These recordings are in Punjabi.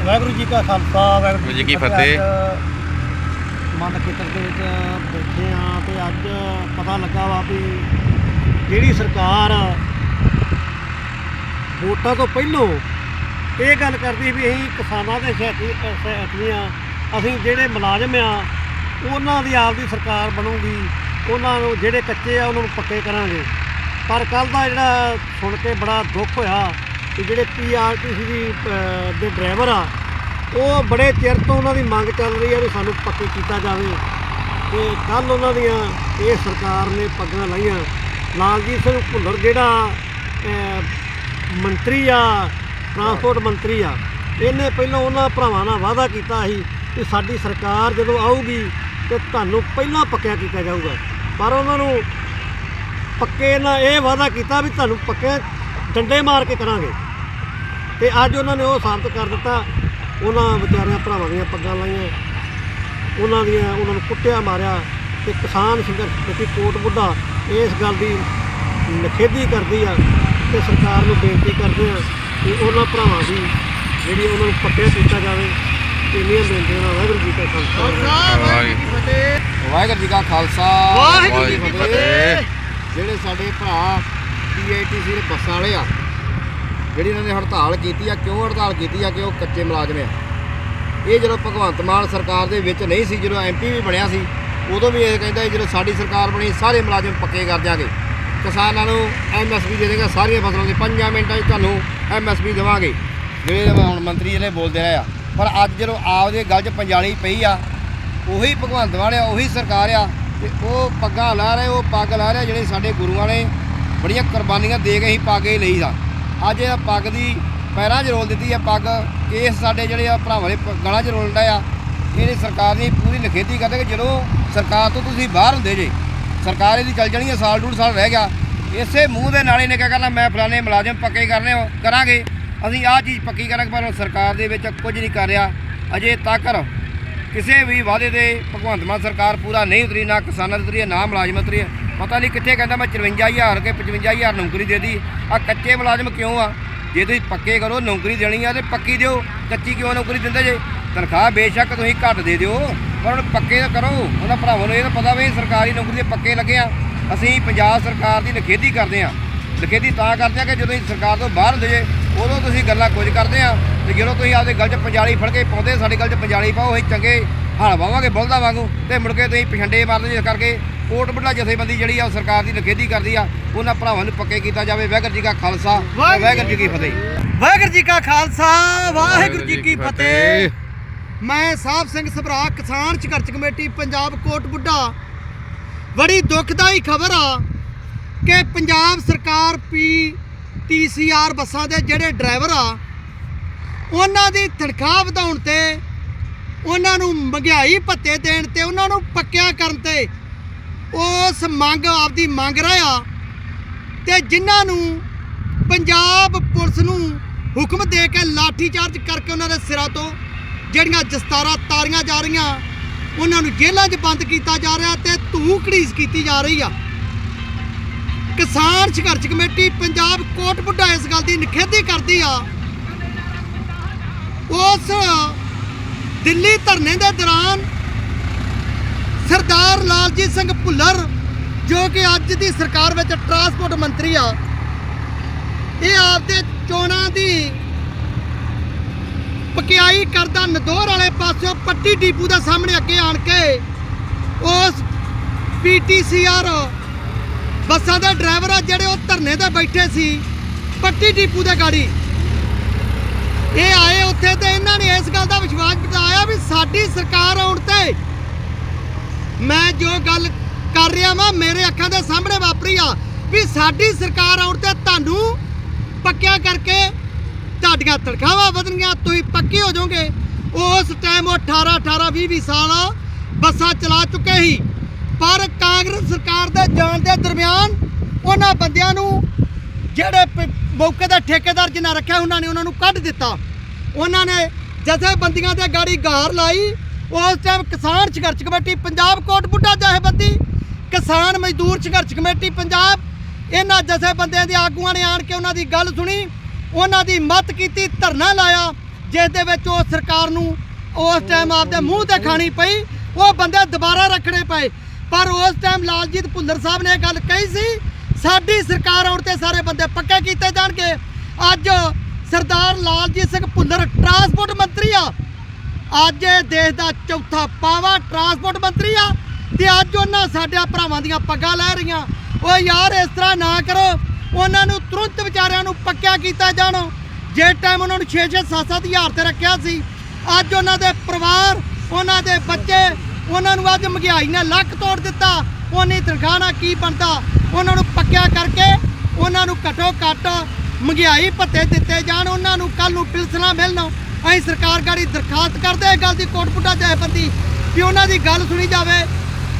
ਵਾਹਿਗੁਰੂ ਜੀ ਕਾ ਖਾਲਸਾ ਵਾਹਿਗੁਰੂ ਜੀ ਕੀ ਫਤਿਹ। ਮੰਨ ਖੇਤਰ ਦੇ ਵਿੱਚ ਬੈਠੇ ਆ ਤੇ ਅੱਜ ਪਤਾ ਲੱਗਾ ਵਾ ਵੀ ਜਿਹੜੀ ਸਰਕਾਰ ਵੋਟਾਂ ਤੋਂ ਪਹਿਲਾਂ ਇਹ ਗੱਲ ਕਰਦੀ ਵੀ ਅਸੀਂ ਕਿਸਾਨਾਂ ਦੇ ਸਹਿਤੀਆਂ ਅਸੀਂ ਜਿਹੜੇ ਮੁਲਾਜ਼ਮ ਆ ਉਹਨਾਂ ਦੀ ਆਪਦੀ ਸਰਕਾਰ ਬਣੂਗੀ ਉਹਨਾਂ ਨੂੰ ਜਿਹੜੇ ਕੱਚੇ ਆ ਉਹਨਾਂ ਨੂੰ ਪੱਕੇ ਕਰਾਂਗੇ ਪਰ ਕੱਲ ਦਾ ਜਿਹੜਾ ਸੁਣ ਕੇ ਬੜਾ ਦੁੱਖ ਹੋਇਆ ਕਿ ਜਿਹੜੇ ਪੀਆਰਟੀਸੀ ਦੀ ਦੇ ਡਰਾਈਵਰ ਆ, ਉਹ ਬੜੇ ਚਿਰ ਤੋਂ ਉਹਨਾਂ ਦੀ ਮੰਗ ਚੱਲ ਰਹੀ ਆ ਵੀ ਸਾਨੂੰ ਪੱਕੇ ਕੀਤਾ ਜਾਵੇ। ਤੇ ਕੱਲ ਉਹਨਾਂ ਦੀਆਂ ਇਹ ਸਰਕਾਰ ਨੇ ਪੱਗਾਂ ਲਾਈਆਂ। ਲਾਲਜੀਤ ਸਿੰਘ ਭੁੱਲਰ ਜਿਹੜਾ ਮੰਤਰੀ ਆ, ਟਰਾਂਸਪੋਰਟ ਮੰਤਰੀ ਆ, ਇਹਨੇ ਪਹਿਲਾਂ ਉਹਨਾਂ ਭਰਾਵਾਂ ਨਾਲ ਵਾਅਦਾ ਕੀਤਾ ਸੀ ਕਿ ਸਾਡੀ ਸਰਕਾਰ ਜਦੋਂ ਆਊਗੀ ਤੇ ਤੁਹਾਨੂੰ ਪਹਿਲਾਂ ਪੱਕਿਆ ਕੀਤਾ ਜਾਊਗਾ। ਪਰ ਉਹਨਾਂ ਨੂੰ ਪੱਕੇ ਨਾਲ ਇਹ ਵਾਅਦਾ ਕੀਤਾ ਵੀ ਤੁਹਾਨੂੰ ਪੱਕੇ ਡੰਡੇ ਮਾਰ ਕੇ ਕਰਾਂਗੇ। ਤੇ ਅੱਜ ਉਹਨਾਂ ਨੇ ਉਹ ਸਾਬਤ ਕਰ ਦਿੱਤਾ। ਉਹਨਾਂ ਵਿਚਾਰਿਆਂ ਭਰਾਵਾਂ ਦੀਆਂ ਪੱਗਾਂ ਲਾਈਆਂ। ਉਹਨਾਂ ਦੀਆਂ ਉਹਨਾਂ ਨੂੰ ਕੁੱਟਿਆ ਮਾਰਿਆ ਤੇ ਕਿਸਾਨ ਸੰਘਰਸ਼ ਕਮੇਟੀ ਕੋਟ ਬੁੱਢਾ ਇਸ ਗੱਲ ਦੀ ਨਖੇਦੀ ਕਰਦੀ ਆ ਤੇ ਸਰਕਾਰ ਨੂੰ ਬੇਨਤੀ ਕਰਦੇ ਆ ਕਿ ਉਹਨਾਂ ਭਰਾਵਾਂ ਦੀ ਜਿਹੜੀ ਉਹਨਾਂ ਨੂੰ ਪੱਕਿਆ ਕੀਤਾ ਜਾਵੇ ਇੰਨੀਆਂ ਬੇਨਤੀਆਂ ਨਾਲ ਵਾਹਿਗੁਰੂ ਜੀ ਕਾ ਖਾਲਸਾ। ਵਾਹਿਗੁਰੂ ਜੀ ਕਾ ਖਾਲਸਾ। ਵਾਹਿਗੁਰੂ ਜੀ ਕੀ ਫਤਿਹ। ਜਿਹੜੇ ਸਾਡੇ ਭਰਾ ਪੀਆਈਟੀਸੀ ਦੇ ਬੱਸਾਂ ਵਾਲੇ ਆ ਜਿਹੜੀ ਇਹਨਾਂ ਨੇ ਹੜਤਾਲ ਕੀਤੀ ਆ, ਕਿਉਂ ਹੜਤਾਲ ਕੀਤੀ ਆ ਕਿ ਉਹ ਕੱਚੇ ਮੁਲਾਜ਼ਮ ਆ? ਇਹ ਜਦੋਂ ਭਗਵੰਤ ਮਾਨ ਸਰਕਾਰ ਦੇ ਵਿੱਚ ਨਹੀਂ ਸੀ, ਜਦੋਂ ਐਮਪੀ ਵੀ ਬਣਿਆ ਸੀ, ਉਦੋਂ ਵੀ ਇਹ ਕਹਿੰਦਾ ਜਦੋਂ ਸਾਡੀ ਸਰਕਾਰ ਬਣੀ, ਸਾਰੇ ਮੁਲਾਜ਼ਮ ਪੱਕੇ ਕਰ ਦਿਆਂਗੇ। ਕਿਸਾਨਾਂ ਨੂੰ ਐਮਐਸਪੀ ਦੇ ਦੇਗਾ ਸਾਰੀਆਂ ਫਸਲਾਂ ਦੇ 5 ਮਿੰਟਾਂ 'ਚ ਤੁਹਾਨੂੰ ਐਮਐਸਪੀ ਦੇਵਾਂਗੇ। ਜਿਹੜੇ ਹੁਣ ਮੰਤਰੀ ਜਿਹੜੇ ਬੋਲਦੇ ਰਹੇ ਆ, ਪਰ ਅੱਜ ਜਦੋਂ ਆਪਦੇ ਗੱਲ 'ਚ ਪੰਜਾਲੀ ਪਈ ਆ, ਉਹੀ ਭਗਵੰਤ ਮਾਨ ਆ, ਉਹੀ ਸਰਕਾਰ ਆ, ਤੇ ਉਹ ਪੱਗਾਂ ਲਾ ਰਹੇ, ਉਹ ਪੱਗ ਲਾ ਰਹੇ, ਜਿਹੜੇ ਸਾਡੇ ਗੁਰੂਆਂ ਨੇ ਬੜੀਆਂ ਕੁਰਬਾਨੀਆਂ ਦੇ ਕੇ ਹੀ ਪੱਗ ਹੀ ਲਈ ਆ। ਅੱਜ ਇਹ ਪੱਗ ਦੀ ਪੈਰਾਂ 'ਚ ਰੋਲ ਦਿੱਤੀ ਹੈ ਪੱਗ। ਕੇਸ ਸਾਡੇ ਜਿਹੜੇ ਆ ਭਰਾਵਾਂ ਦੇ ਗਲਾਂ 'ਚ ਰੋਲਦਾ ਆ। ਇਹਨੇ ਸਰਕਾਰ ਦੀ ਪੂਰੀ ਨਖੇਦੀ ਕਰਦੇ ਕਿ ਜਦੋਂ ਸਰਕਾਰ ਤੋਂ ਤੁਸੀਂ ਬਾਹਰ ਹੁੰਦੇ ਜੇ ਸਰਕਾਰ ਇਹਦੀ ਚੱਲ ਜਾਣੀ ਹੈ ਸਾਲ ਡੂਢ ਸਾਲ ਰਹਿ ਗਿਆ। ਇਸੇ ਮੂੰਹ ਦੇ ਨਾਲ ਇਹਨੇ ਕਿਆ ਕਰਨਾ ਮੈਂ ਫਲਾਣੇ ਮੁਲਾਜ਼ਮ ਪੱਕੇ ਕਰਨੇ ਹੋ- ਕਰਾਂਗੇ। ਅਸੀਂ ਆਹ ਚੀਜ਼ ਪੱਕੀ ਕਰਾਂਗੇ ਪਰ ਸਰਕਾਰ ਦੇ ਵਿੱਚ ਕੁਝ ਨਹੀਂ ਕਰ ਰਿਹਾ। ਅਜੇ ਤੱਕ ਕਿਸੇ ਵੀ ਵਾਅਦੇ ਦੇ ਭਗਵੰਤ ਮਾਨ ਸਰਕਾਰ ਪੂਰਾ ਨਹੀਂ ਉਤਰੀ ਨਾ ਕਿਸਾਨਾਂ ਦੀ ਉਤਰੀ ਹੈ, ਨਾ ਮੁਲਾਜ਼ਮ ਉਤਰੀ। ਹੈ। ਪਤਾ ਨਹੀਂ ਕਿੱਥੇ ਕਹਿੰਦਾ ਮੈਂ 54000 ਕੇ 55000 ਨੌਕਰੀ ਦੇ ਦੀ ਆ ਕੱਚੇ ਮੁਲਾਜ਼ਮ ਕਿਉਂ ਆ? ਜੇ ਤੁਸੀਂ ਪੱਕੇ ਕਰੋ, ਨੌਕਰੀ ਦੇਣੀ ਆ ਤੇ ਪੱਕੀ ਦਿਓ। ਕੱਚੀ ਕਿਉਂ ਨੌਕਰੀ ਦਿੰਦੇ ਜੇ? ਤਨਖਾਹ ਬੇਸ਼ੱਕ ਤੁਸੀਂ ਘੱਟ ਦੇ ਦਿਓ, ਪਰ ਹੁਣ ਪੱਕੇ ਤਾਂ ਕਰੋ। ਉਹਨਾਂ ਭਰਾਵਾਂ ਨੂੰ ਇਹ ਤਾਂ ਪਤਾ ਵੀ ਸਰਕਾਰੀ ਨੌਕਰੀ ਦੇ ਪੱਕੇ ਲੱਗੇ ਆ। ਅਸੀਂ ਪੰਜਾਬ ਸਰਕਾਰ ਦੀ ਨਖੇਦੀ ਕਰਦੇ ਆ। ਨਖੇਦੀ ਤਾਂ ਕਰਦੇ ਆ ਕਿ ਜਦੋਂ ਅਸੀਂ ਸਰਕਾਰ ਤੋਂ ਬਾਹਰ ਹੁੰਦੇ ਜੇ, ਉਦੋਂ ਤੁਸੀਂ ਗੱਲਾਂ ਕੁਝ ਕਰਦੇ ਆ। ਤੇ ਜਦੋਂ ਤੁਸੀਂ ਆਪਦੇ ਗੱਲ 'ਚ ਪੰਜਾਲੀ ਫੜ ਕੇ ਪਾਉਂਦੇ, ਸਾਡੀ ਗੱਲ 'ਚ ਪੰਜਾਲੀ ਪਾਓ, ਅਸੀਂ ਚੰਗੇ ਹਲ ਵਾਵਾਂਗੇ ਬੁਲਦਾ ਵਾਂਗੂ। ਤੇ ਮੁੜ ਕੇ ਤੁਸੀਂ ਪਛੰਡੇ ਮਾਰਦੇ ਜਿਸ ਕਰਕੇ। ਕੋਟ ਬੁੱਢਾ ਜਥੇਬੰਦੀ ਜਿਹੜੀ ਆ ਉਹ ਸਰਕਾਰ ਦੀ ਨਖੇਦੀ ਕਰਦੀ ਆ। ਉਹਨਾਂ ਭਰਾਵਾਂ ਨੂੰ ਪੱਕੇ ਕੀਤਾ ਜਾਵੇ। ਵਾਹਿਗੁਰੂ ਜੀ ਕਾ ਖਾਲਸਾ ਵਾਹਿਗੁਰੂ ਜੀ ਕੀ ਫਤਿਹ। ਵਾਹਿਗੁਰੂ ਜੀ ਕਾ ਖਾਲਸਾ ਵਾਹਿਗੁਰੂ ਜੀ ਕੀ ਫਤਿਹ। ਮੈਂ ਸਾਹਿਬ ਸਿੰਘ ਸਭਰਾ ਕਿਸਾਨ ਸੰਘਰਸ਼ ਕਮੇਟੀ ਪੰਜਾਬ ਕੋਟ ਬੁੱਢਾ। ਬੜੀ ਦੁਖਦਾਈ ਖਬਰ ਆ ਕਿ ਪੰਜਾਬ ਸਰਕਾਰ ਪੀ ਟੀਸੀਆਰ ਬੱਸਾਂ ਦੇ ਜਿਹੜੇ ਡਰਾਈਵਰ ਆ ਉਹਨਾਂ ਦੀ ਤਨਖਾਹ ਵਧਾਉਣ ਤੇ ਉਹਨਾਂ ਨੂੰ ਮਹਿੰਗਾਈ ਭੱਤੇ ਦੇਣ ਤੇ ਉਹਨਾਂ ਨੂੰ ਪੱਕਿਆ ਕਰਨ ਤੇ ਉਸ ਮੰਗ ਆਪਦੀ ਮੰਗ ਰਿਹਾ ਤੇ ਜਿਨ੍ਹਾਂ ਨੂੰ ਪੰਜਾਬ ਪੁਲਿਸ ਨੂੰ ਹੁਕਮ ਦੇ ਕੇ ਲਾਠੀ ਚਾਰਜ ਕਰਕੇ ਉਹਨਾਂ ਦੇ ਸਿਰਾਂ ਤੋਂ ਜਿਹੜੀਆਂ ਦਸਤਾਰਾਂ ਤਾਰੀਆਂ ਜਾ ਰਹੀਆਂ, ਉਹਨਾਂ ਨੂੰ ਜੇਲ੍ਹਾਂ 'ਚ ਬੰਦ ਕੀਤਾ ਜਾ ਰਿਹਾ ਤੇ ਧੂ ਘੜੀਸ ਕੀਤੀ ਜਾ ਰਹੀ ਆ। ਕਿਸਾਨ ਸੰਘਰਸ਼ ਕਮੇਟੀ ਪੰਜਾਬ ਕੋਟ ਬੁੱਢਾ ਇਸ ਗੱਲ ਦੀ ਨਿਖੇਧੀ ਕਰਦੀ ਆ। ਉਸ ਦਿੱਲੀ ਧਰਨੇ ਦੇ ਦੌਰਾਨ ਸਰਦਾਰ ਲਾਲਜੀਤ ਸਿੰਘ ਭੁੱਲਰ, ਜੋ ਕਿ ਅੱਜ ਦੀ ਸਰਕਾਰ ਵਿੱਚ ਟਰਾਂਸਪੋਰਟ ਮੰਤਰੀ ਆ, ਇਹ ਆਪਦੇ ਚੋਣਾਂ ਦੀ ਪਕਿਆਈ ਕਰਦਾ ਨਦੌਰ ਵਾਲੇ ਪਾਸਿਓਂ ਪੱਟੀ ਡੀਪੂ ਦੇ ਸਾਹਮਣੇ ਅੱਗੇ ਆਣ ਕੇ ਉਸ ਪੀਟੀਸੀਆਰ ਬੱਸਾਂ ਦੇ ਡਰਾਈਵਰ ਆ ਜਿਹੜੇ ਉਹ ਧਰਨੇ ਤੇ ਬੈਠੇ ਸੀ, ਪੱਟੀ ਡੀਪੂ ਦੇ ਗਾੜੀ। ਇਹ ਆਏ ਉੱਥੇ ਤੇ ਇਹਨਾਂ ਨੇ ਇਸ ਗੱਲ ਦਾ ਵਿਸ਼ਵਾਸ ਜਤਾਇਆ ਵੀ ਸਾਡੀ ਸਰਕਾਰ ਆਉਣ ਤੇ ਮੈਂ ਜੋ ਗੱਲ ਕਰ ਰਿਹਾ ਵਾਂ, ਮੇਰੇ ਅੱਖਾਂ ਦੇ ਸਾਹਮਣੇ ਵਾਪਰੀ ਆ ਵੀ ਸਾਡੀ ਸਰਕਾਰ ਆਉਣ ਤੇ ਤੁਹਾਨੂੰ ਪੱਕਿਆ ਕਰਕੇ ਤੁਹਾਡੀਆਂ ਤਨਖਾਹਾਂ ਵਧਣਗੀਆਂ, ਤੁਸੀਂ ਪੱਕੇ ਹੋ ਜਾਓਗੇ। ਉਸ ਟਾਈਮ ਉਹ 18 18 20 20 ਸਾਲ ਬੱਸਾਂ ਚਲਾ ਚੁੱਕੇ ਸੀ। ਪਰ ਕਾਂਗਰਸ ਸਰਕਾਰ ਦੇ ਜਾਣ ਦੇ ਦਰਮਿਆਨ ਉਹਨਾਂ ਬੰਦਿਆਂ ਨੂੰ ਜਿਹੜੇ ਮੌਕੇ ਦਾ ਠੇਕੇਦਾਰ ਜਿਨ੍ਹਾਂ ਰੱਖਿਆ, ਉਹਨਾਂ ਨੇ ਉਹਨਾਂ ਨੂੰ ਕੱਢ ਦਿੱਤਾ। ਉਹਨਾਂ ਨੇ ਜਥੇਬੰਦੀਆਂ ਦੇ ਗਾੜੀ ਗਾਰ ਲਾਈ ਉਸ ਟਾਈਮ ਕਿਸਾਨ ਸੰਘਰਸ਼ ਕਮੇਟੀ, ਪੰਜਾਬ ਕੋਟ ਬੁੱਢਾ ਜਥੇਬੰਦੀ, ਕਿਸਾਨ ਮਜ਼ਦੂਰ ਸੰਘਰਸ਼ ਕਮੇਟੀ ਪੰਜਾਬ, ਇਹਨਾਂ ਜਥੇਬੰਦੀਆਂ ਦੇ ਆਗੂਆਂ ਨੇ ਆਣ ਕੇ ਉਹਨਾਂ ਦੀ ਗੱਲ ਸੁਣੀ, ਉਹਨਾਂ ਦੀ ਮਤ ਕੀਤੀ, ਧਰਨਾ ਲਾਇਆ, ਜਿਸ ਦੇ ਵਿੱਚ ਉਹ ਸਰਕਾਰ ਨੂੰ ਉਸ ਟਾਈਮ ਆਪਦੇ ਮੂੰਹ ਤੇ ਖਾਣੀ ਪਈ, ਉਹ ਬੰਦੇ ਦੁਬਾਰਾ ਰੱਖਣੇ ਪਏ। ਪਰ ਉਸ ਟਾਈਮ ਲਾਲਜੀਤ ਭੁੱਲਰ ਸਾਹਿਬ ਨੇ ਇਹ ਗੱਲ ਕਹੀ ਸੀ, ਸਾਡੀ ਸਰਕਾਰ ਆਉਣ ਤੇ ਸਾਰੇ ਬੰਦੇ ਪੱਕੇ ਕੀਤੇ ਜਾਣਗੇ। ਅੱਜ ਸਰਦਾਰ ਲਾਲਜੀਤ ਸਿੰਘ ਭੁੱਲਰ ਟਰਾਂਸਪੋਰਟ ਮੰਤਰੀ ਅੱਜ ਇਹ ਦੇਸ਼ ਦਾ ਚੌਥਾ ਪਾਵਾ ਟਰਾਂਸਪੋਰਟ ਮੰਤਰੀ ਆ ਤੇ ਅੱਜ ਉਹਨਾਂ ਸਾਡੇ ਭਰਾਵਾਂ ਦੀਆਂ ਪੱਗਾਂ ਲੈ ਰਹੀਆਂ। ਓ ਯਾਰ, ਇਸ ਤਰ੍ਹਾਂ ਨਾ ਕਰੋ। ਉਹਨਾਂ ਨੂੰ ਤੁਰੰਤ ਵਿਚਾਰਿਆਂ ਨੂੰ ਪੱਕਿਆ ਕੀਤਾ ਜਾਣ। ਜੇ ਟਾਈਮ ਉਹਨਾਂ ਨੂੰ 6-6 7-7 ਹਜ਼ਾਰ ਤੇ ਰੱਖਿਆ ਸੀ, ਅੱਜ ਉਹਨਾਂ ਦੇ ਪਰਿਵਾਰ, ਉਹਨਾਂ ਦੇ ਬੱਚੇ, ਉਹਨਾਂ ਨੂੰ ਅੱਜ ਮਹਿੰਗਾਈ ਨੇ ਲੱਕ ਤੋੜ ਦਿੱਤਾ। ਉਹਨੇ ਤਨਖਾਹ ਨਾਲ ਕੀ ਬਣਦਾ? ਉਹਨਾਂ ਨੂੰ ਪੱਕਿਆ ਕਰਕੇ ਉਹਨਾਂ ਨੂੰ ਘਟੋ ਘੱਟ ਮਹਿੰਗਾਈ ਭੱਤੇ ਦਿੱਤੇ ਜਾਣ। ਉਹਨਾਂ ਨੂੰ ਕੱਲ ਨੂੰ ਪਿਲਸਣਾ ਮਿਲਣ। ਅਸੀਂ ਸਰਕਾਰ ਗਾੜੀ ਦਰਖਾਸਤ ਕਰਦੇ ਹਾਂ ਗੱਲ ਦੀ ਕੋਟਪੁੱਟਾ ਜਥੇਬੰਦੀ ਵੀ ਉਹਨਾਂ ਦੀ ਗੱਲ ਸੁਣੀ ਜਾਵੇ।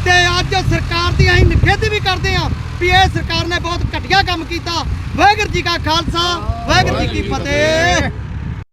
ਤੇ ਅੱਜ ਸਰਕਾਰ ਦੀ ਅਸੀਂ ਨਿਖੇਧੀ ਵੀ ਕਰਦੇ ਹਾਂ ਵੀ ਇਹ ਸਰਕਾਰ ਨੇ ਬਹੁਤ ਘਟੀਆ ਕੰਮ ਕੀਤਾ। ਵਾਹਿਗੁਰੂ ਜੀ ਕਾ ਖਾਲਸਾ ਵਾਹਿਗੁਰੂ ਜੀ ਕੀ ਫਤਿਹ।